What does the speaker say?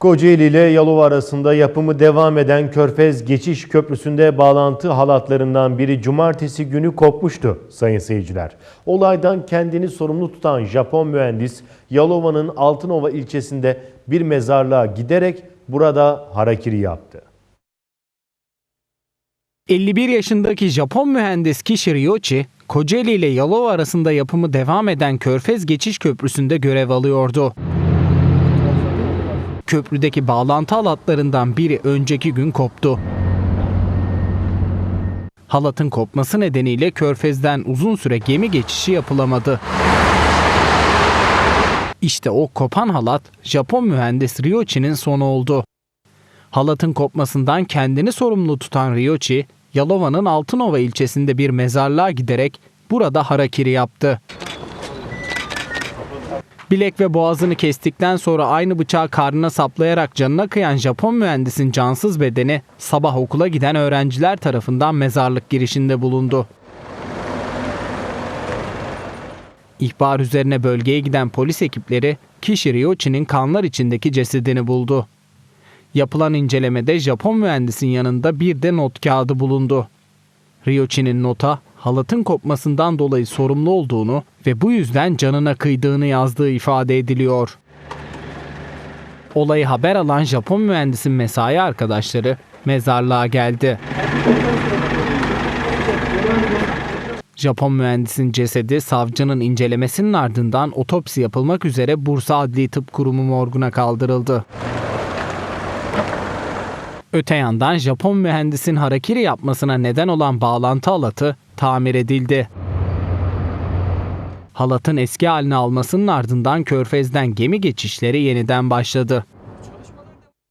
Kocaeli ile Yalova arasında yapımı devam eden Körfez Geçiş Köprüsü'nde bağlantı halatlarından biri cumartesi günü kopmuştu sayın seyirciler. Olaydan kendini sorumlu tutan Japon mühendis Yalova'nın Altınova ilçesinde bir mezarlığa giderek burada harakiri yaptı. 51 yaşındaki Japon mühendis Kishi Ryochi, Kocaeli ile Yalova arasında yapımı devam eden Körfez Geçiş Köprüsü'nde görev alıyordu. Köprüdeki bağlantı halatlarından biri önceki gün koptu. Halatın kopması nedeniyle Körfez'den uzun süre gemi geçişi yapılamadı. İşte o kopan halat Japon mühendis Ryochi'nin sonu oldu. Halatın kopmasından kendini sorumlu tutan Ryochi, Yalova'nın Altınova ilçesinde bir mezarlığa giderek burada harakiri yaptı. Bilek ve boğazını kestikten sonra aynı bıçağı karnına saplayarak canına kıyan Japon mühendisin cansız bedeni sabah okula giden öğrenciler tarafından mezarlık girişinde bulundu. İhbar üzerine bölgeye giden polis ekipleri Kishi Ryochi'nin kanlar içindeki cesedini buldu. Yapılan incelemede Japon mühendisin yanında bir de not kağıdı bulundu. Ryochi'nin nota halatın kopmasından dolayı sorumlu olduğunu ve bu yüzden canına kıydığını yazdığı ifade ediliyor. Olayı haber alan Japon mühendisin mesai arkadaşları mezarlığa geldi. Japon mühendisin cesedi savcının incelemesinin ardından otopsi yapılmak üzere Bursa Adli Tıp Kurumu morguna kaldırıldı. Öte yandan Japon mühendisin harakiri yapmasına neden olan bağlantı halatı tamir edildi. Halatın eski halini almasının ardından Körfez'den gemi geçişleri yeniden başladı.